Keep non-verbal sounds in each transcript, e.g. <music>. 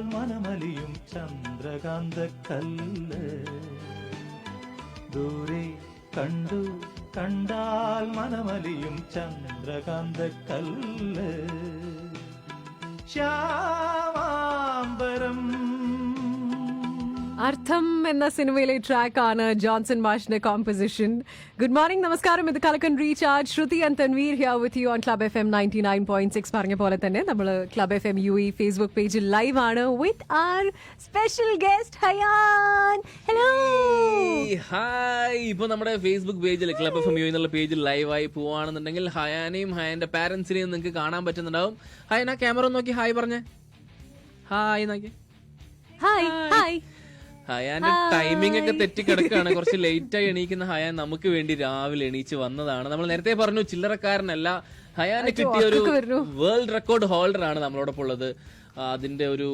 கண்டால் மனமலியும் சந்திரகாந்த கல்ல தூரே கண்டு கண்டால் மனமலியும் சந்திரகாந்த கல்ல ஷா അർത്ഥം എന്ന സിനിമയിലെ ട്രാക്കാണ് ജോൺസൺ മാഷിന്റെ കോമ്പോസിഷൻ ഗുഡ് മോർണിംഗ് നമസ്കാരം. ഇത് കലക്കൻ recharge. Shruti and Tanveer here with you on Club F M ninety nine point six പറഞ്ഞ പോലെ തന്നെ നമ്മൾ Club F M U E Facebook പേജിൽ ലൈവ് ആണ് with our special guest Hayan hello hi ഇപ്പൊ നമ്മുടെ ഫേസ്ബുക്ക് പേജിൽ ക്ലബ് എഫ് എം യു എന്നുള്ള പേജിൽ ലൈവായി പോവാണെന്നുണ്ടെങ്കിൽ ഹയാനെയും ഹയാന്റെ പാരന്റ്സിനെയും നിങ്ങൾക്ക് കാണാൻ പറ്റുന്നുണ്ടാവും. ഹയന ക്യാമറ നോക്കി. ഹായ് പറഞ്ഞേ. ഹായ് നോക്കി. ഹായ് ഹായ് ഹയാന്റെ ടൈമിംഗ് ഒക്കെ തെറ്റിക്കിടക്കാണ്. കുറച്ച് ലേറ്റ് ആയി എണീക്കുന്ന ഹയാൻ നമുക്ക് വേണ്ടി രാവിലെ എണീച്ച് വന്നതാണ്. നമ്മൾ നേരത്തെ പറഞ്ഞു ചില്ലറക്കാരനല്ല. ഹയാന് കിട്ടിയ ഒരു വേൾഡ് റെക്കോർഡ് ഹോൾഡർ ആണ് നമ്മളോടൊപ്പം ഉള്ളത്. അതിന്റെ ഒരു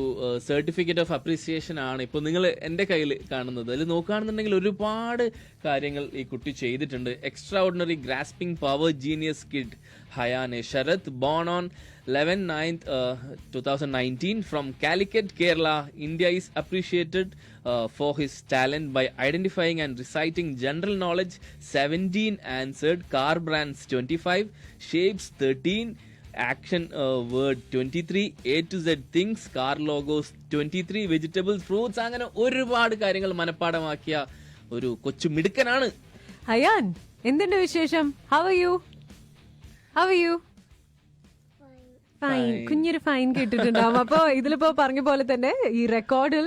സർട്ടിഫിക്കറ്റ് ഓഫ് അപ്രീസിയേഷൻ ആണ് ഇപ്പൊ നിങ്ങൾ എന്റെ കയ്യിൽ കാണുന്നത്. അതിൽ നോക്കുകയാണെന്നുണ്ടെങ്കിൽ ഒരുപാട് കാര്യങ്ങൾ ഈ കുട്ടി ചെയ്തിട്ടുണ്ട്. Extraordinary grasping power genius kid ഹയാനെ. Sharath born on eleven ninth two thousand nineteen from Calicut Kerala India is appreciated for his talent by identifying and reciting general knowledge seventeen answered car brands twenty five shapes thirteen action word twenty three A to Z things car logos twenty three vegetables fruits അങ്ങനെ ഒരുപാട് കാര്യങ്ങൾ മനഃപ്പാടമാക്കിയ ഒരു കൊച്ചു മിടുക്കനാണ്. അയാൻ എന്തുണ്ട് വിശേഷം? How are you how are you fine കുഞ്ഞൊരു fine കേട്ടിട്ടുണ്ടാവും. അപ്പൊ ഇതിലിപ്പോ പറഞ്ഞ പോലെ തന്നെ ഈ റെക്കോർഡിൽ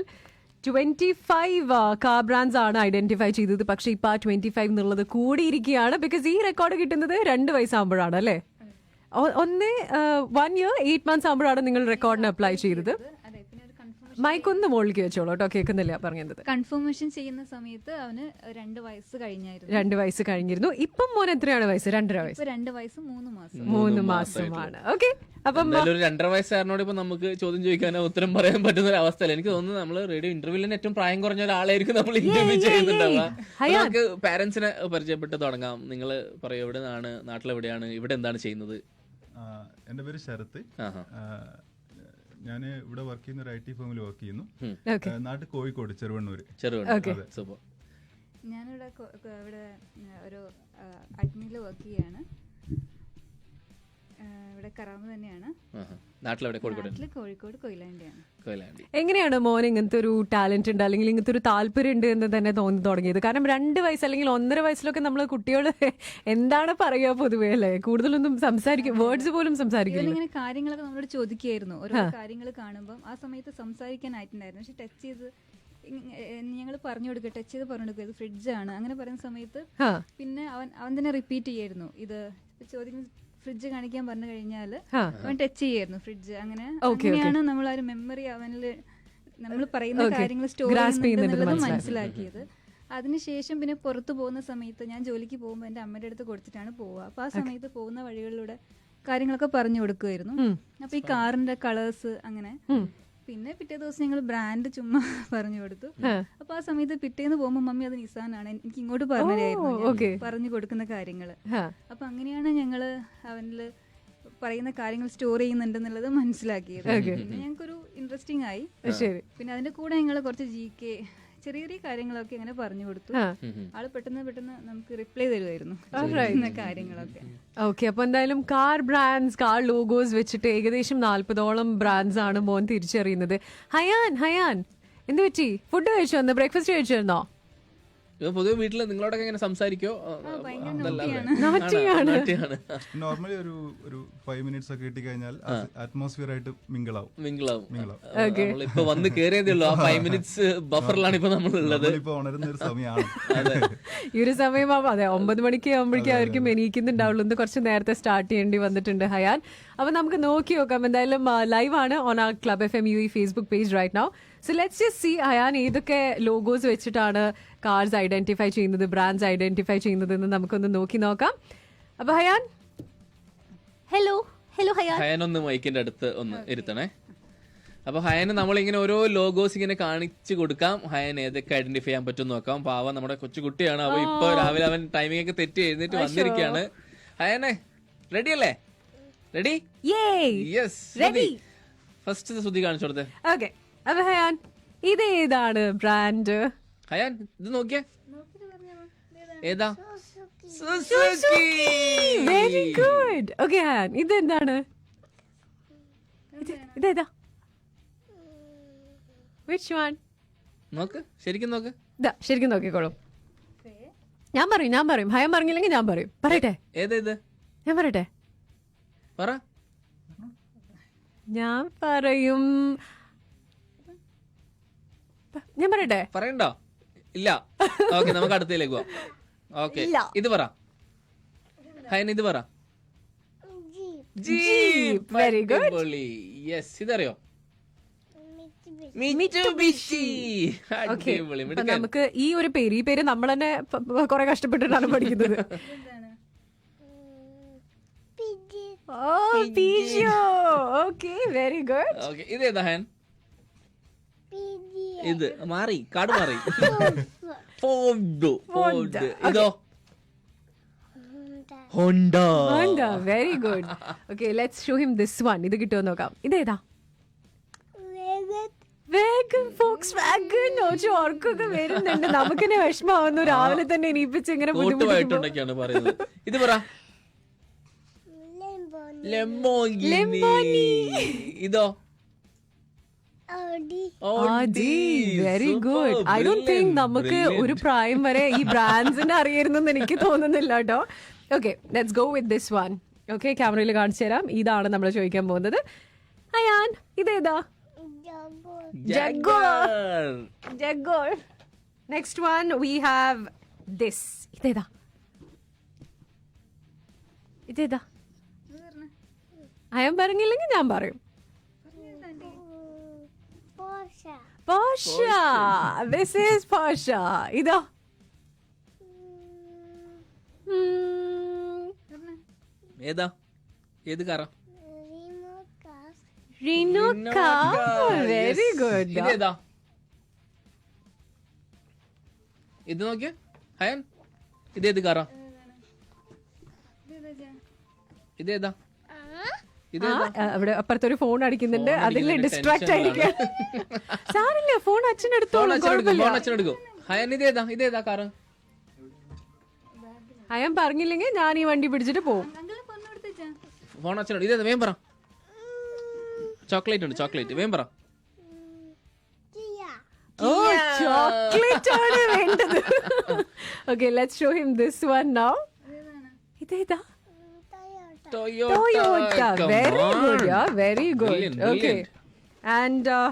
ട്വന്റി ഫൈവ് കാർ ബ്രാൻഡ്സ് ആണ് ഐഡന്റിഫൈ ചെയ്തത്. പക്ഷെ ഇപ്പൊ ആ ട്വന്റി ഫൈവ് എന്നുള്ളത് കൂടിയിരിക്കുകയാണ്. ബിക്കോസ് ഈ റെക്കോർഡ് കിട്ടുന്നത് രണ്ട് വയസ്സാകുമ്പോഴാണ് അല്ലേ? ഒന്ന് വൺ ഇയർ എയ്റ്റ് മന്ത്സ് ആകുമ്പോഴാണ് നിങ്ങൾ റെക്കോർഡിന് അപ്ലൈ ചെയ്തത് അതെ പിന്നെ ഒരു കൺഫർമേഷൻ മൈക്ക് ഒന്ന് മുകളിലേക്ക് വെച്ചോളൂ കേട്ടോ. കേൾക്കുന്നില്ല പറഞ്ഞത് കൺഫർമേഷൻ ചെയ്യുന്ന സമയത്ത് അവന് രണ്ട് വയസ്സ് കഴിഞ്ഞായിരുന്നു. രണ്ട് വയസ്സ് കഴിഞ്ഞിരുന്നു. ഇപ്പം മോൻ എത്രയാണ് വയസ്സ്? രണ്ടര വയസ്സ്. ഇപ്പൊ രണ്ട് വയസ്സ് മൂന്ന് മാസം. മൂന്ന് മാസമാണ്. ഓക്കെ. അപ്പം എന്തായാലും ഒരു രണ്ടര വയസ്സുകാരനോട് ഇപ്പൊ നമുക്ക് ചോദ്യം ചോദിക്കാനോ ഉത്തരം പറയാൻ പറ്റുന്ന ഒരു അവസ്ഥയല്ല. എനിക്ക് തോന്നുന്നു നമ്മൾ റേഡിയോ ഇന്റർവ്യൂവിൽ ഏറ്റവും പ്രായം കുറഞ്ഞ ഒരാളായിരിക്കും നമ്മൾ ഇന്റർവ്യൂ ചെയ്യുന്നുണ്ടാവുക. നമുക്ക് പാരന്റ്സിനെ പരിചയപ്പെട്ട് തുടങ്ങാം. നിങ്ങൾ പറയൂ എവിടെ നിന്നാണ് നാട്ടിലെവിടെയാണ് ഇവിടെ എന്താണ് ചെയ്യുന്നത്? എന്റെ എന്റെ പേര് ശരത്ത്. ഞാൻ ഇവിടെ വർക്ക് ചെയ്യുന്ന ഒരു ഐ ടി ഫേമിൽ വർക്ക് ചെയ്യുന്നു. നാട്ടിൽ കോഴിക്കോട് ചെറുവണ്ണൂർ ഞാനിവിടെ ഇവിടെ ഒരു അഡ്മിനിൽ വർക്ക് ചെയ്യാണ്. ഇവിടെ കറാമ് തന്നെയാണ്. നാട്ടിലെവിടെ? കോഴിക്കോട് കോഴിക്കോട് കൊയിലാണ്ടിയാണ്. കൊയിലാണ്ടി. എങ്ങനെയാണ് മോൻ ഇങ്ങനത്തെ ഒരു ടാലന്റ് ഉണ്ട്? അല്ലെങ്കിൽ ഇങ്ങനത്തെ ഒരു താല്പര്യം ഉണ്ട് എന്ന് തന്നെ തോന്നി തുടങ്ങിയത്? കാരണം രണ്ട് വയസ്സ് അല്ലെങ്കിൽ ഒന്നര വയസ്സിലൊക്കെ നമ്മൾ കുട്ടികൾ എന്താണ് പറയുക പൊതുവേ അല്ലേ? കൂടുതലൊന്നും സംസാരിക്കും വേർഡ്സ് പോലും സംസാരിക്കും ഇങ്ങനെ കാര്യങ്ങളൊക്കെ നമ്മളോട് ചോദിക്കുകയായിരുന്നു. ഓരോ കാര്യങ്ങൾ കാണുമ്പോൾ ആ സമയത്ത് സംസാരിക്കാനായിട്ടുണ്ടായിരുന്നു. പക്ഷെ ടച്ച് ചെയ്ത് ഞങ്ങൾ പറഞ്ഞു കൊടുക്കുക ടച്ച് ചെയ്ത് പറഞ്ഞു കൊടുക്കുക. ഇത് ഫ്രിഡ്ജാണ് അങ്ങനെ പറയുന്ന സമയത്ത് പിന്നെ അവൻ അവൻ തന്നെ റിപ്പീറ്റ് ചെയ്യായിരുന്നു ഇത് ചോദിക്കുന്നത് ചോദിക്കുന്ന ഫ്രിഡ്ജ് കാണിക്കാൻ പറഞ്ഞു കഴിഞ്ഞാൽ അവൻ ടച്ച് ചെയ്യായിരുന്നു ഫ്രിഡ്ജ് അങ്ങനെ അങ്ങനെയാണ് നമ്മൾ ആ ഒരു മെമ്മറി അവനിൽ നമ്മൾ പറയുന്ന കാര്യങ്ങൾ സ്റ്റോർ മനസ്സിലാക്കി. മനസ്സിലാക്കിയത്. അതിനുശേഷം പിന്നെ പുറത്തു പോകുന്ന സമയത്ത് ഞാൻ ജോലിക്ക് പോകുമ്പോൾ എന്റെ അമ്മയുടെ അടുത്ത് കൊടുത്തിട്ടാണ് പോവുക. അപ്പോൾ ആ സമയത്ത് പോകുന്ന വഴികളിലൂടെ കാര്യങ്ങളൊക്കെ പറഞ്ഞു കൊടുക്കുമായിരുന്നു അപ്പോൾ ഈ കാറിന്റെ കളേഴ്സ് അങ്ങനെ പിന്നെ പിറ്റേ ദിവസം ഞങ്ങൾ ബ്രാൻഡ് ചുമ്മാ <laughs> പറഞ്ഞു കൊടുത്തു. അപ്പൊ ആ സമയത്ത് പിറ്റേന്ന് പോകുമ്പോൾ മമ്മി അത് നിസാനാണ് എനിക്ക് ഇങ്ങോട്ട് പറഞ്ഞു പറഞ്ഞു കൊടുക്കുന്ന കാര്യങ്ങൾ. അപ്പൊ അങ്ങനെയാണ് ഞങ്ങൾ അവനിൽ പറയുന്ന കാര്യങ്ങൾ സ്റ്റോർ ചെയ്യുന്നുണ്ടെന്നുള്ളത് മനസ്സിലാക്കിയത്. പിന്നെ ഞങ്ങൾക്കൊരു ഇൻട്രസ്റ്റിംഗ് ആയി. പിന്നെ അതിന്റെ കൂടെ ഞങ്ങൾ കുറച്ച് ജി കെ ചെറിയ ചെറിയ കാര്യങ്ങളൊക്കെ ഇങ്ങനെ പറഞ്ഞു കൊടുത്തു. ആൾ പെട്ടെന്ന് പെട്ടെന്ന് നമുക്ക് റിപ്ലൈ തരുമായിരുന്നു. കാര്യങ്ങളൊക്കെ. ഓക്കെ അപ്പൊ എന്തായാലും കാർ ബ്രാൻഡ്സ് കാർ ലോഗോസ് വെച്ചിട്ട് ഏകദേശം നാല്പതോളം ബ്രാൻഡ്സ് ആണ് മോൻ തിരിച്ചറിയുന്നത്. ഹയാൻ ഹയാൻ എന്ത് പറ്റി? ഫുഡ് കഴിച്ചു? വന്ന് ബ്രേക്ക്ഫാസ്റ്റ് കഴിച്ചിരുന്നോ പൊതുവെ വീട്ടിൽ നിങ്ങളോടൊക്കെ ഇങ്ങനെ സംസാരിക്കോ? നോർമലി <laughs> ഒരു ഒരു ഫൈവ് മിനിറ്റ്സ് ഒക്കെ കിട്ടിക്കഴിഞ്ഞാൽ അറ്റ്മോസ്ഫിയർ ആയിട്ട് മിങ്കിളാവും മിങ്കിളാവും ഇപ്പൊ വന്ന് കേറിയതേ ഉള്ളൂ. ആ ഫൈവ് മിനിറ്റ്സ് ബഫറിലാണ് ഇപ്പൊ നമ്മളുള്ളത്. ഇപ്പൊ ഉണരുന്ന ഒരു സമയമാണ്. ഈ ഒരു സമയം അതെ ഒമ്പത് മണിക്ക് ആകുമ്പോഴേക്കും ആയിരിക്കും എണീക്കുന്നുണ്ടാവുള്ളൂ. കുറച്ച് നേരത്തെ സ്റ്റാർട്ട് ചെയ്യേണ്ടി വന്നിട്ടുണ്ട് ഹയാൻ. അപ്പൊ നമുക്ക് നോക്കി നോക്കാം. എന്തായാലും ലൈവ് ആണ് ഓൺ ആ club F M U E Facebook page right now so let's just see Ayan ഏതൊക്കെ ലോഗോസ് വെച്ചിട്ടാണ് കാർസ് ഐഡന്റിഫൈ ചെയ്യുന്നത് ബ്രാൻഡ്സ് ഐഡന്റിഫൈ ചെയ്യുന്നത് എന്ന് നമുക്കൊന്ന് നോക്കി നോക്കാം. അപ്പൊ ഹയാൻ ഹലോ ഹലോ ഹയാൻ ഹയാൻ ഒന്ന് മൈക്കിന്റെ അടുത്ത് ഒന്ന് ഇരുത്തണേ. അപ്പൊ ഹയന് നമ്മളിങ്ങനെ ഓരോ ലോഗോസ് ഇങ്ങനെ കാണിച്ചു കൊടുക്കാം. ഹയൻ ഏതൊക്കെ ഐഡന്റിഫൈ ചെയ്യാൻ പറ്റും നോക്കാം. പാവ നമ്മുടെ കൊച്ചുകുട്ടിയാണ് അപ്പൊ ഇപ്പൊ രാവിലെ അവൻ ടൈമിംഗ് ഒക്കെ തെറ്റി എഴുന്നേറ്റ് വന്നിരിക്കുകയാണ്. ഹയനെ റെഡി അല്ലേ? Ready yes ready first Shruti കാണിച്ചു കൊടുത്തേ. ഓക്കെ അപ്പൊ ഹയാൻ ഇത് ഏതാണ് ബ്രാൻഡ് ഹയാൻ ഇത് നോക്കിയേ. ഏതാ? Suzuki. Very good okay Hayan ഇത് എന്താണ് ഇത് ഇതേതാ? വിച്ച് വൺ നോക്ക് ശരിക്കും നോക്ക്. ഇതാ ശരിക്കും നോക്കിക്കോളും. ഞാൻ പറയും ഞാൻ പറയും. ഹയം പറഞ്ഞില്ലെങ്കിൽ ഞാൻ പറയും. പറയട്ടെ. ഏതാ ഇത് ഞാൻ പറയട്ടെ. പറ. ഞാൻ പറയും. പ- ഞാൻ പറയട്ടെ? പറയണ്ടോ. ഇല്ല. ഓക്കെ നമുക്ക് അടുത്തേക്ക് പോവാം. ഓക്കെ. ഇല്ല. ഇത് പറ. ഹയൻ ഇത് പറ. ജീപ്പ്. വെരി ഗുഡ് യെസ് ഇതറിയോ. നമുക്ക് ഈ ഒരു പേര് ഈ പേര് നമ്മൾ തന്നെ കുറെ കഷ്ടപ്പെട്ടിട്ടാണ് പഠിക്കുന്നത്. <laughs> വെരി ഗുഡ് ഓക്കെ ഇത് ഏതാ ഹയൻ ഇത് മാറി കാട് മാറി. <laughs> ഫോർഡ് ഫോർഡ് ഇതോ? Honda Honda very good okay let's show him this one ഇത് കിട്ടുമോ നോക്കാം. ഇതേതാ വേഗം ഫോക്സ് വാഗൺ ഓർക്കൊക്കെ വരുന്നുണ്ട്. നമുക്കിനെ വിഷമാവുന്നു രാവിലെ തന്നെ ഇനിയിപ്പിച്ച് ഇങ്ങനെ ബുദ്ധിമുട്ടിക്കുമ്പോ. പറയുന്നത്. ഇത് പറ. Lamborghini Lemony. ഇതോ. Very good I do think നമുക്ക് ഒരു പ്രായം വരെ ഈ ബ്രാൻഡ്സിന്റെ അറിയരുതെന്ന് എനിക്ക് തോന്നുന്നില്ല കേട്ടോ. Okay let's go with this one okay ക്യാമറയിൽ കാണിച്ചു തരാം. ഇതാണ് നമ്മൾ ചോദിക്കാൻ പോകുന്നത്. അയാൻ ഇതേതാ? ജഗോൾ next one we have this ഇതേതാ? ഇതേതാ? അയാൻ പറഞ്ഞില്ലെങ്കിൽ ഞാൻ പറയും. പോഷ. ദിസ് ഈസ് പോഷ. ഇതോ. ഏതാ? ഏത് കാറ? റിനോ വെരി ഗുഡ് ഇതേതാ ഇത് നോക്കിയേ. ഹയൻ ഇതേത് കാറ? ഇതേതാ അവിടെ അപ്പുറത്തൊരു ഫോൺ അടിക്കുന്നുണ്ട്. അതിൽ ഡിസ്ട്രാക്ട് ആയിരിക്കും. സാറില്ല ഫോൺ അച്ഛനെടുത്തോളും ഇതേതാ ഇതേതാ കാറ്? അയാൻ പറഞ്ഞില്ലെങ്കിൽ ഞാൻ ഈ വണ്ടി പിടിച്ചിട്ട് പോകും ഫോൺ അച്ഛനോട് ഇതേതാ വേം പറ. ചോക്ലേറ്റ് ഉണ്ട് ചോക്ലേറ്റ് വേം പറ. ഓ ചോക്ലേറ്റ് ആണ് വേണ്ടത്. Okay let's show him this one now ഇതേതാ Toyota on. good, yeah. Very good. Brilliant, okay. brilliant. uh,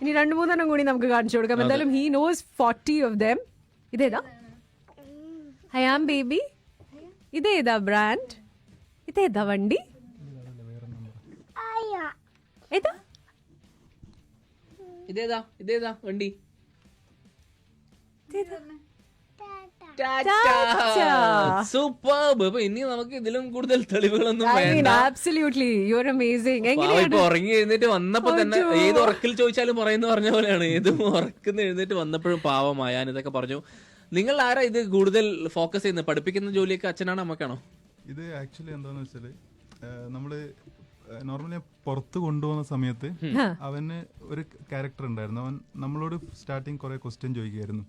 ഇനി രണ്ട് മൂന്നെണ്ണം കൂടി നമുക്ക് കാണിച്ചു കൊടുക്കാം. എന്തായാലും he knows forty of them ഇതേതാ? ഹയാം ബേബി ഇതേതാ ബ്രാൻഡ് ഇതേതാ വണ്ടി? ഏതാ? ഇതേതാ ഇതേതാ വണ്ടി. സൂപ്പർ അപ്പൊ ഇനി നമുക്ക് ഇതിലും കൂടുതൽ തെളിവുകളൊന്നും വേണ്ട. ആബ്സല്യൂട്ട്ലി യു ആർ അമേസിംഗ് ഇപ്പൊ ഉറങ്ങി എഴുന്നേറ്റ് വന്നപ്പോ തന്നെ ഏത് ഉറക്കിൽ ചോദിച്ചാലും പറയുന്ന പറഞ്ഞ പോലെയാണ്. ഏത് ഉറക്കുന്ന എഴുന്നേറ്റ് വന്നപ്പോഴും പാവമായ ഞാൻ ഇതൊക്കെ പറഞ്ഞു. നിങ്ങൾ ആരാ ഇത് കൂടുതൽ ഫോക്കസ് ചെയ്യുന്നത്? പഠിപ്പിക്കുന്ന ജോലിയൊക്കെ അച്ഛനാണോ അമ്മക്കാണോ? ഇത് ആക്ച്വലി എന്താന്ന് വെച്ചാൽ ആ, നമ്മൾ ഞാൻ പുറത്ത് കൊണ്ടുപോകുന്ന സമയത്ത് അവന് ഒരു ക്യാരക്ടർ ഉണ്ടായിരുന്നു. അവൻ നമ്മളോട് സ്റ്റാർട്ടിങ് കുറെ ക്വസ്റ്റ്യൻ ചോദിക്കുകയായിരുന്നു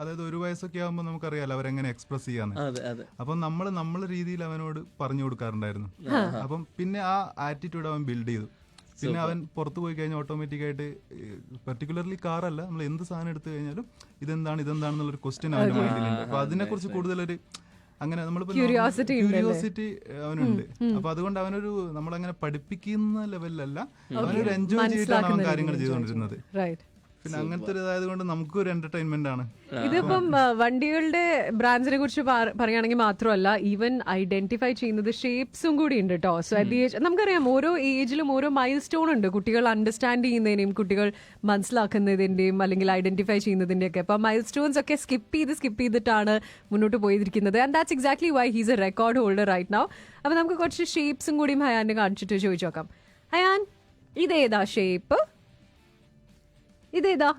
അതായത് ഒരു വയസ്സൊക്കെ ആകുമ്പോൾ നമുക്കറിയാലോ അവരെങ്ങനെ എക്സ്പ്രസ് ചെയ്യാന്ന്. അതെ അതെ. അപ്പം നമ്മൾ നമ്മളെ രീതിയിൽ അവനോട് പറഞ്ഞു കൊടുക്കാറുണ്ടായിരുന്നു. അപ്പം പിന്നെ ആ ആറ്റിറ്റ്യൂഡ് അവൻ ബിൽഡ് ചെയ്തു. പിന്നെ അവൻ പുറത്ത് പോയി കഴിഞ്ഞാൽ ഓട്ടോമാറ്റിക്കായിട്ട് പെർട്ടിക്കുലർലി കാറല്ല നമ്മൾ എന്ത് സാധനം എടുത്തു കഴിഞ്ഞാലും ഇതെന്താണ് ഇതെന്താണെന്നുള്ളൊരു ക്വസ്റ്റ്യൻ അവന്റെ മൈൻഡിലുണ്ട് അപ്പൊ അതിനെക്കുറിച്ച് കൂടുതലൊരു അങ്ങനെ നമ്മൾ ക്യൂരിയോസിറ്റി? ക്യൂരിയോസിറ്റി അവനുണ്ട്. അപ്പൊ അതുകൊണ്ട് അവനൊരു നമ്മളങ്ങനെ പഠിപ്പിക്കുന്ന ലെവലിലല്ല അവനൊരു എൻജോയ് ചെയ്തിട്ടാണ് അവൻ കാര്യങ്ങൾ ചെയ്തുകൊണ്ടിരുന്നത്. റൈറ്റ് പിന്നെ അങ്ങനത്തെ ഒരു ഇതായത് കൊണ്ട് നമുക്കും ഒരു എന്റർടൈൻമെന്റ് ആണ് ഇതിപ്പം വണ്ടികളുടെ ബ്രാൻഡ്സിനെ കുറിച്ച് പറ- പറയുകയാണെങ്കിൽ മാത്രമല്ല ഈവൻ ഐഡന്റിഫൈ ചെയ്യുന്നത് ഷേപ്സും കൂടി ഉണ്ട് കേട്ടോ സോ അറ്റ് ദി ഏജ് നമുക്കറിയാം ഓരോ ഏജിലും ഓരോ മൈൽ സ്റ്റോൺ ഉണ്ട്. കുട്ടികൾ അണ്ടർസ്റ്റാൻഡ് ചെയ്യുന്നതിനെയും കുട്ടികൾ മനസ്സിലാക്കുന്നതിന്റെയും അല്ലെങ്കിൽ ഐഡന്റിഫൈ ചെയ്യുന്നതിന്റെ ഒക്കെ അപ്പൊ മൈൽ സ്റ്റോൺസ് ഒക്കെ സ്കിപ്പ് ചെയ്ത് സ്കിപ്പ് ചെയ്തിട്ടാണ് മുന്നോട്ട് പോയിരിക്കുന്നത്. And that's exactly why he's a record holder right now അപ്പൊ നമുക്ക് കുറച്ച് ഷേപ്സും കൂടിയും ഹയാനെ കാണിച്ചിട്ട് ചോദിച്ചു നോക്കാം. ഹയാൻ ഇതേതാ ഷേപ്പ് ഇതേതാ?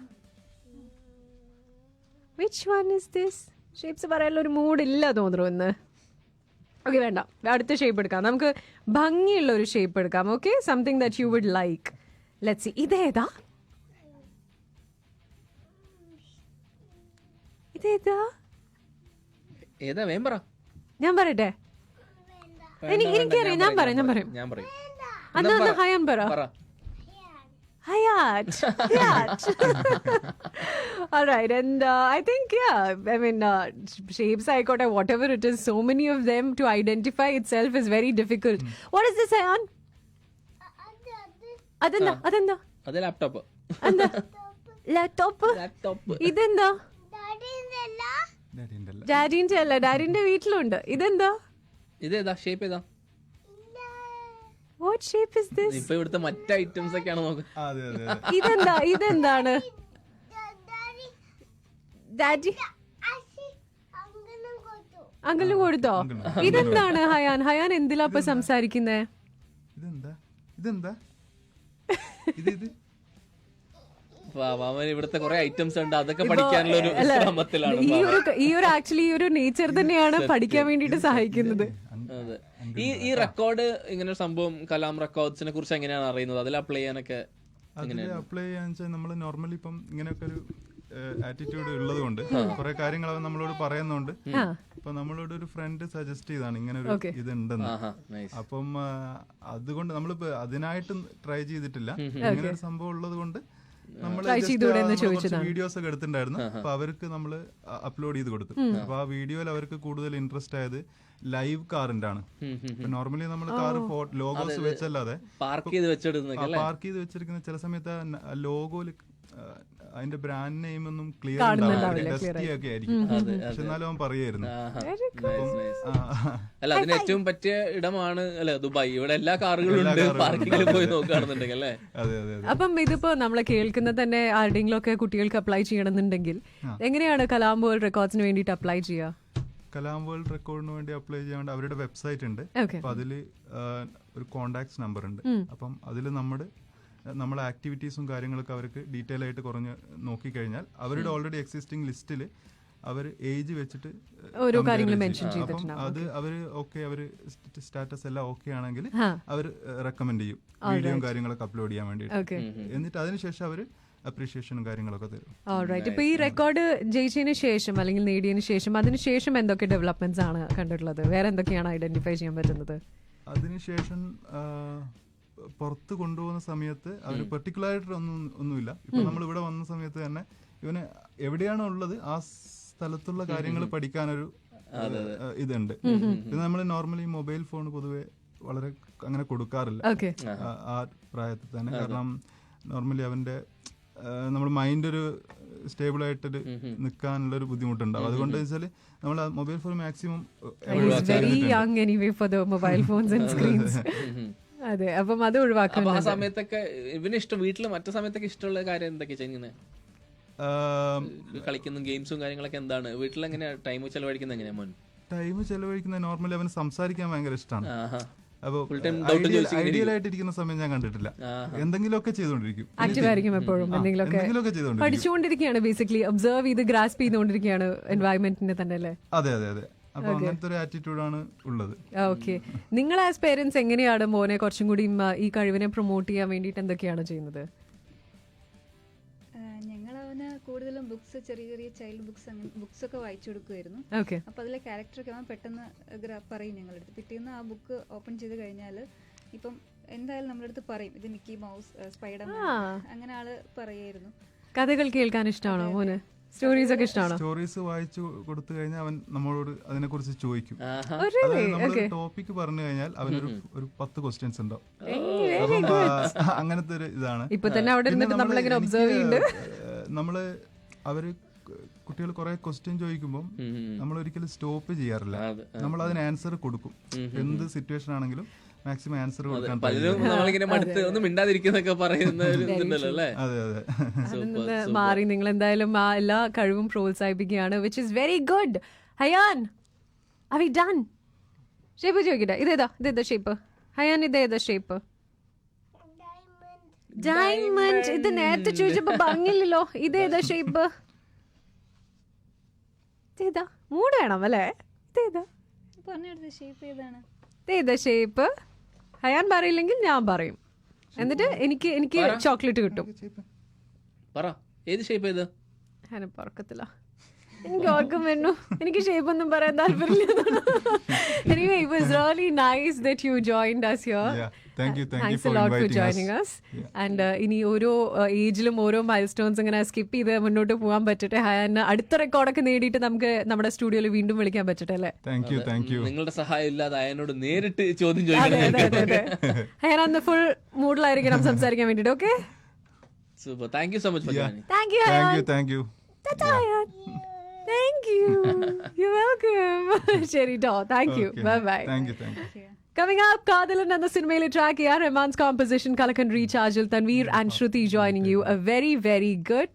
Which one is this shapes പറയാനുള്ള ഒരു മൂഡില്ല തോന്നുന്നു ഇന്ന്. ഓക്കെ വേണ്ട. അടുത്ത ഷേപ്പ് എടുക്കാം. നമുക്ക് ഭംഗിയുള്ള ഒരു ഷേപ്പ് എടുക്കാം. Okay something that you would like let see ഇതേതാ? ഇതേതാ? ഏതാ? വേം പറ. ഞാൻ പറയട്ടെ? എനിക്ക് എനിക്കറിയാം. ഞാൻ പറയാം ഞാൻ പറയും ഞാൻ പറയും. അന്ന് അന്ന് ഹയാൻ പറ. Hayat. Hayat. All right. And uh, I think, yeah, I mean, uh, shapes, icota, whatever it is, so many of them to identify itself is very difficult. Mm. What is this, Ayan? അതെന്താ അതെന്താ അത് laptop എന്താ laptop laptop ഇതെന്താ ഡാഡിന്റെ അല്ല ഡാഡിന്റെ വീട്ടിലുണ്ട് ഇതെന്താ ഇതേതാ shape ഏതാ വാട്ട് ഷേപ്പ് ഇസ് ദിസ് ഇപ്പൊ ഇവിടുത്തെ മറ്റ് ഐറ്റംസ് ഒക്കെയാണ് നോക്കുന്നത്. അതെ അതെ അതെ. ഇതെന്താ ഇതെന്താണ്? ഡാഡി അങ്കലും കൊടുത്തോ? ഇതെന്താണ് ഹയാൻ? ഹയാൻ എന്തിലാ ഇപ്പൊ സംസാരിക്കുന്നേ? ഇതെന്താ? ഇതെന്താ? ഇത് ഇത്. ഇവിടുത്തെ കുറെ ഐറ്റംസ് ഉണ്ട് അതൊക്കെ പഠിക്കാനുള്ള ഒരു ശ്രമത്തിലാണ് ഈ ഒരു ഈ ഒരു ആക്ച്വലി ഈ ഒരു നേച്ചർ തന്നെയാണ് പഠിക്കാൻ വേണ്ടിട്ട് സഹായിക്കുന്നത്. അതെ. ഈ ഈ റെക്കോർഡ് ഇങ്ങനെ ഒരു സംഭവം കലാം റെക്കോർഡ്സിനെ കുറിച്ച് എങ്ങനെയാണ് അറിയുന്നത്? അതിൽ അപ്ലൈ ചെയ്യാനൊക്കെ അതിൽ അപ്ലൈ ചെയ്യാന്ന് വെച്ചാൽ നമ്മൾ നോർമലി ഇപ്പം ഇങ്ങനെയൊക്കെ ഒരു ആറ്റിറ്റ്യൂഡ് ഉള്ളത് കൊണ്ട് കുറെ കാര്യങ്ങൾ അവൻ നമ്മളോട് പറയുന്നുണ്ട്. അപ്പൊ നമ്മളോട് ഒരു ഫ്രണ്ട് സജസ്റ്റ് ചെയ്താണ് ഇങ്ങനെ ഒരു ഇത് ഉണ്ടെന്ന് അപ്പം അതുകൊണ്ട് നമ്മളിപ്പോ അതിനായിട്ട് ട്രൈ ചെയ്തിട്ടില്ല. ഇങ്ങനെ ഒരു സംഭവം ഉള്ളത് കൊണ്ട് നമ്മൾ വീഡിയോസ് ഒക്കെ എടുത്തിട്ടുണ്ടായിരുന്നു. അപ്പൊ അവർക്ക് നമ്മൾ അപ്ലോഡ് ചെയ്ത് കൊടുത്തു അപ്പൊ ആ വീഡിയോയിൽ അവർക്ക് കൂടുതൽ ഇൻട്രസ്റ്റ് ആയത് ലൈവ് കാറിന്റെ ആണ് നോർമലി നമ്മൾ കാർ ലോഗോസ് വെച്ചല്ലാതെ പാർക്ക് ചെയ്ത് പാർക്ക് ചെയ്ത് വെച്ചിരിക്കുന്ന ചില സമയത്ത് ലോഗോയിൽ അതിന്റെ ബ്രാൻഡ് നെയിം ഒന്നും ക്ലിയർ ഒക്കെ ആയിരിക്കും. പക്ഷെ എന്നാലും അവൻ പറയായിരുന്നു. അല്ല അതിന് ഏറ്റവും പറ്റിയ ഇടമാണ് അല്ലെ ദുബായ്. ഇവിടെ എല്ലാ കാറുകളും ഉണ്ട്. പാർക്കിങ്ങിൽ പോയി നോക്കുകയാണെന്നുണ്ടെങ്കിൽ അല്ലേ? അതെ അതെ അപ്പം ഇതിപ്പോ നമ്മളെ കേൾക്കുന്ന തന്നെ ആരുടെങ്കിലും ഒക്കെ കുട്ടികൾക്ക് അപ്ലൈ ചെയ്യണമെന്നുണ്ടെങ്കിൽ എങ്ങനെയാണ് കലാം വേൾഡ് റെക്കോർഡ്സിന് വേണ്ടിയിട്ട് അപ്ലൈ ചെയ്യുക? കലാം വേൾഡ് റെക്കോർഡിന് വേണ്ടി അപ്ലൈ ചെയ്യാൻ വേണ്ടി അവരുടെ വെബ്സൈറ്റ് ഉണ്ട്. അപ്പൊ അതിൽ ഒരു കോണ്ടാക്ട്സ് നമ്പർ ഉണ്ട്. അപ്പം അതിൽ നമ്മുടെ നമ്മളെ ആക്ടിവിറ്റീസും കാര്യങ്ങളൊക്കെ അവർക്ക് ഡീറ്റെയിൽ ആയിട്ട് കുറഞ്ഞ് നോക്കിക്കഴിഞ്ഞാൽ അവരുടെ ഓൾറെഡി എക്സിസ്റ്റിംഗ് ലിസ്റ്റിൽ അവർ ഏജ് വെച്ചിട്ട് ഓരോ compare കാര്യങ്ങൾ. അപ്പം ചെയ്തിട്ടുണ്ടാവും. അത് അവർ ഓക്കെ അവർ സ്റ്റാറ്റസ് എല്ലാം ഓക്കെ ആണെങ്കിൽ. അവർ റെക്കമെൻഡ് ചെയ്യും. വീഡിയോയും കാര്യങ്ങളൊക്കെ അപ്ലോഡ് ചെയ്യാൻ വേണ്ടിയിട്ട്. എന്നിട്ട് അതിനുശേഷം അവർ അപ്രീഷിയേഷനും കാര്യങ്ങളൊക്കെ തരും. ഓൾറൈറ്റ് ഇപ്പൊ ഈ റെക്കോർഡ് ജയിച്ചതിന് ശേഷം അല്ലെങ്കിൽ നേടിയതിന് ശേഷം അതിനുശേഷം എന്തൊക്കെ ഡെവലപ്മെന്റ്സ് ആണ് കണ്ടിട്ടുള്ളത്? വേറെ എന്തൊക്കെയാണ് ഐഡന്റിഫൈ ചെയ്യാൻ പറ്റുന്നത്? അതിനുശേഷം ആ, പുറത്ത് കൊണ്ടുപോകുന്ന സമയത്ത് അവർ പെർട്ടിക്കുലർ ആയിട്ട് ഒന്നും ഒന്നുമില്ല. ഇപ്പൊ നമ്മൾ ഇവിടെ വന്ന സമയത്ത് തന്നെ ഇവന് എവിടെയാണോ ഉള്ളത് ആ സ്ഥലത്തുള്ള കാര്യങ്ങൾ പഠിക്കാനൊരു ഇതുണ്ട്. പിന്നെ നമ്മൾ നോർമലി മൊബൈൽ ഫോൺ പൊതുവെ വളരെ അങ്ങനെ കൊടുക്കാറില്ല. ആ- ആ പ്രായത്തിൽ തന്നെ. കാരണം നോർമലി അവന്റെ നമ്മൾ മൈൻഡ് ഒരു സ്റ്റേബിൾ ആയിട്ട് നിൽക്കാനുള്ള ഒരു ബുദ്ധിമുട്ടുണ്ടാവും. അതുകൊണ്ട് വെച്ചാൽ നമ്മൾ മൊബൈൽ ഫോൺ മാക്സിമം അതെ അപ്പം അത് ഒഴിവാക്കാം ആ സമയത്തൊക്കെ ഇവന് ഇഷ്ടം വീട്ടിൽ മറ്റു സമയത്തൊക്കെ ഇഷ്ടമുള്ള കാര്യം എന്തൊക്കെ ചെയ്യുന്നത് കളിക്കുന്ന ഗെയിംസും കാര്യങ്ങളൊക്കെ എന്താണ്? വീട്ടിൽ എങ്ങനെയാ ടൈം ചെലവഴിക്കുന്നത് എങ്ങനെയാ മോൻ? ടൈം ചെലവഴിക്കുന്ന നോർമലി അവന് സംസാരിക്കാൻ ഭയങ്കര ഇഷ്ടമാണ് അപ്പോൾ ഐഡിയൽ ആയിട്ടിരിക്കുന്ന സമയം ഞാൻ കണ്ടിട്ടില്ല. എന്തെങ്കിലുമൊക്കെ ചെയ്തുകൊണ്ടിരിക്കും. ആക്റ്റീവ് ആയിരിക്കും എപ്പോഴും എന്തെങ്കിലുമൊക്കെ എന്തെങ്കിലുമൊക്കെ ചെയ്തുകൊണ്ടിരിക്കും. പഠിച്ചുകൊണ്ടിരിക്കുകയാണ് ബേസിക്കലി ഒബ്സർവ് ചെയ്ത് ഗ്രാസ്പ് ചെയ്തുകൊണ്ടിരിക്കുകയാണ് എൻവയറമെന്റിനെ തന്നെ അല്ലേ? അതെ അതെ അതെ. അപ്പൊ അങ്ങനത്തെ ഒരു ആറ്റിറ്റ്യൂഡാണ് ഉള്ളത്. ഓക്കെ. നിങ്ങൾ ആസ് പേരൻസ് എങ്ങനെയാണ് മോനെ കുറച്ചും കൂടി ഈ കഴിവിനെ പ്രൊമോട്ട് ചെയ്യാൻ വേണ്ടിയിട്ട് എന്തൊക്കെയാണ് ചെയ്യുന്നത്? ഞങ്ങൾ അവന് കൂടുതലും ബുക്സ് ചെറിയ ചെറിയ ചൈൽഡ് ബുക്സ് അങ്ങനെ ബുക്സ് ഒക്കെ വായിച്ചു കൊടുക്കുമായിരുന്നു അപ്പൊ അപ്പോൾ അതിലെ ക്യാരക്ടറൊക്കെ അവൻ പെട്ടെന്ന് പറയും ഞങ്ങളുടെ അടുത്ത്. പിറ്റേന്ന് ആ ബുക്ക് ഓപ്പൺ ചെയ്ത് കഴിഞ്ഞാൽ ഇപ്പം എന്തായാലും നമ്മുടെ അടുത്ത് പറയും. ഇത് മിക്കി മൗസ് സ്പൈഡർമാൻ അങ്ങനെ ആൾ പറയായിരുന്നു. കഥകൾ കേൾക്കാൻ ഇഷ്ടമാണോ മോന്? സ്റ്റോറീസ് ഒക്കെ ഇഷ്ടമാണോ സ്റ്റോറീസ് വായിച്ചു കൊടുത്തു കഴിഞ്ഞാൽ അവൻ നമ്മളോട് അതിനെ കുറിച്ച് ചോദിക്കും Oh, അതായത് നമ്മൾ ടോപ്പിക് പറഞ്ഞു കഴിഞ്ഞാൽ അവനൊരു ഒരു പത്ത് ക്വസ്റ്റ്യൻസ് ഉണ്ടാവും. ആ, അങ്ങനത്തെ ഒരു ഇതാണ്. ഇപ്പൊ തന്നെ അവിടെ നമ്മളിങ്ങനെ ഒബ്സർവ് ചെയ്യുന്നുണ്ട് നമ്മൾ അവർ കുട്ടികൾ കുറെ ക്വസ്റ്റ്യൻ ചോദിക്കുമ്പോൾ നമ്മൾ ഒരിക്കലും സ്റ്റോപ്പ് ചെയ്യാറില്ല. നമ്മൾ അതിന് ആൻസർ കൊടുക്കും. എന്ത് സിറ്റുവേഷൻ ആണെങ്കിലും മാക്സിമം ആൻസർ കൊടുക്കാൻ പലരും. നമ്മളിങ്ങനെ മടുത്ത് ഒന്ന് മിണ്ടാതിരിക്കുന്നൊക്കെ പറയുന്ന ഒരു ഇതുണ്ടല്ലോ അല്ലേ? അതെ അതെ. അതിൽ നിന്ന് മാറി നിങ്ങൾ എന്തായാലും ആ എല്ലാ കഴിവും പ്രോത്സാഹിപ്പിക്കുകയാണ് which is very good Hayan I done shape ചോദിക്കട്ടെ. ഇതേതാ ഇതേതാ ഷേപ്പ് ഹയാൻ ഇതേതാ ഷേപ്പ് ഡയമണ്ട് ഇത് നേരത്തെ ചോദിച്ചപ്പോ ഭംഗില്ലല്ലോ ഇതേതാ ഷേപ്പ് ഇതേതാ മൂട് വേണം അല്ലേ? ഇതേതാ? പറഞ്ഞെടുത്ത ഷേപ്പ് ഏതാണ്? ഇതേതാ ഷേപ്പ് ഹയാൻ പറയില്ലെങ്കിൽ ഞാൻ പറയും. എന്നിട്ട് എനിക്ക് എനിക്ക് ചോക്ലേറ്റ് കിട്ടും. പറ. ഏത് ഷേപ്പ് ചെയ്ത് ഞാൻ പറക്കത്തില്ല എനിക്ക് ഓർക്കും വരുന്നു എനിക്ക് ഷേപ്പ് ഒന്നും പറയാൻ താല്പര്യമില്ല. Anyway it was really nice that you joined us here. Yeah. <laughs> <laughs> Thank you. Thank you thanks for lot for inviting us. Joining us and ഇനി ഓരോ ഏജിലും ഓരോ മൈൽ സ്റ്റോൺസ് ഇങ്ങനെ സ്കിപ്പ് ചെയ്ത് മുന്നോട്ട് പോകാൻ പറ്റട്ടെ. ഹയാൻ അടുത്ത റെക്കോർഡൊക്കെ നേടിയിട്ട് നമുക്ക് നമ്മുടെ സ്റ്റുഡിയോയിൽ വീണ്ടും വിളിക്കാൻ പറ്റട്ടെ അല്ലേ? താങ്ക് യു താങ്ക് യു നിങ്ങളുടെ സഹായം ഇല്ലാതെ അയനോട് നേരിട്ട് ചോദ്യം ചോദിക്കാൻ ഹയാൻ അന്ന് ഫുൾ മൂഡിലായിരിക്കണം സംസാരിക്കാൻ വേണ്ടിട്ട് okay super thank you so much thank you thank you thank you thank you you welcome ശരി to thank you bye bye thank you thank you Coming up, Kadalan and the cinematic track, A.R. Rahman's composition, Kalakan Recharge, Tanveer and Shruti joining you. A very, very good